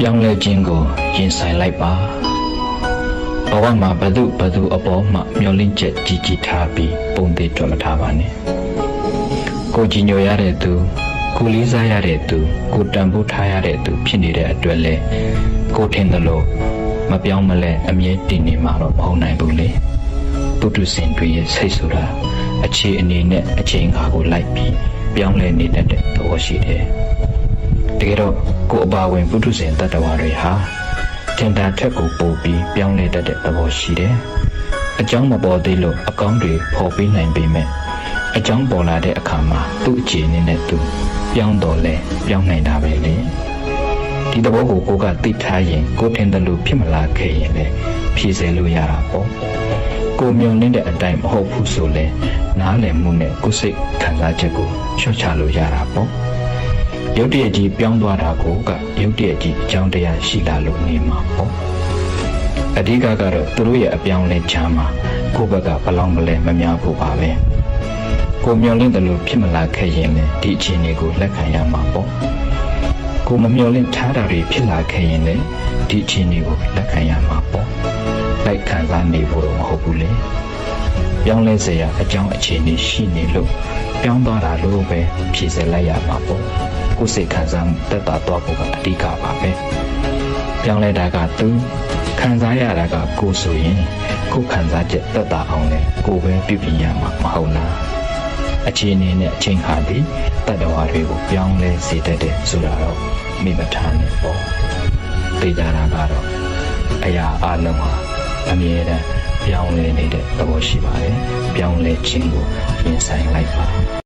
ပြောင်းလဲခြင်းကိုရင်ဆိုင်လိုက်ပါဘဝမှာဘသူဘသူအပေါ်မှမျောလင့်ချက်ကြီးကြီးထားပြီးပုံသေးတွက်မထားပါနဲ့ကိုကြည်ညိုရတဲ့သူကိုလေးစားရတဲ့သူကိုတန်ဖိုးထားရတဲ့သူဖြစ်နေတဲ့အတွက်လေကိုထင်တယ်လို့မပြောင်းမလဲအမြဲတည်နေမှာတော့မဟုတ်နိုင်ဘူးလေပုထုဇဉ်တွေရဲ့စိတ်ဆိုတာအခြေအနေနဲ့အချိန်အခါကိုလိုက်ပြီးပြောင်းလဲနေတတ်တဲ့သဘောရှိတယ် တကယ်တော့ကိုယ်အပါဝင်ပုထုဇဉ်တ attva တွေဟာထင်တာထက်ကိုပိုပြီးပြောင်းလဲတတ်တဲ့သဘောရှိတယ်။အကြောင်းမပေါ်သေးလို့အကောင်းတွေပေါ်ပေးနိုင်ပေမဲ့အကြောင်းပေါ်လာတဲ့အခါမှာသူ့အခြေအနေနဲ့သူပြောင်းတော့လဲပြောင်းနိုင်တာပဲလေ။ဒီသဘောကိုကိုကသိထားရင်ကိုထင်တယ်လို့ဖြစ်မလာခဲ့ရင်လည်းဖြည့်ဆဲလို့ရတာပေါ့။ကိုမြုံနေတဲ့အတိုင်းမဟုတ်ဘူးဆိုလဲနားလည်မှုနဲ့ကိုယ်စိတ်ခံစားချက်ကိုချော့ချလို့ရတာပေါ့။ ရုတ်တရက်ကြီးပြောင်းသွားတာကိုကရုတ်တရက်ကြီးအကြောင်းတရားရှိလာလို့နေမှာပေါ့အဓိကကတော့သူတို့ရဲ့အပြောင်းလဲချမ်းမှာကိုယ့်ဘက်ကဘလောင်မလဲမများဖို့ပါပဲကိုမျောလင့်တယ်လို့ဖြစ်မလာခဲ့ရင်လည်းဒီအခြေအနေကိုလက်ခံရမှာပေါ့ကိုမမျောလင့်ထားတာတွေဖြစ်လာခဲ့ရင်လည်းဒီအခြေအနေကိုလက်ခံရမှာပေါ့လိုက်ခံစားနေဖို့တော့မဟုတ်ဘူးလေပြောင်းလဲစရာအကြောင်းအခြေအနေရှိနေလို့ပြောင်းသွားတာလို့ပဲဖြည့်စက်လိုက်ရမှာပေါ့ ကိုယ်စိတ်ခံစားမှုတက်တာတော့ဖို့ကအဓိကပါပဲပြောင်းလဲတာကသူခံစားရတာကကိုယ်ဆိုရင်ကိုယ်ခံစားချက်တက်တာအောင်လဲကိုယ်ပဲပြုပြင်ရမှာမဟုတ်လားအခြေအနေနဲ့အချိန်ခါပြီးတတ္တဝါတွေကိုပြောင်းလဲစေတတ်တယ်ဆိုတာတော့မိမထားနဲ့ပေါ့သိကြတာကတော့အရာအလုံးဟာအမြဲတမ်းပြောင်းလဲနေတဲ့သဘောရှိပါတယ်ပြောင်းလဲခြင်းကိုရင်ဆိုင်လိုက်ပါ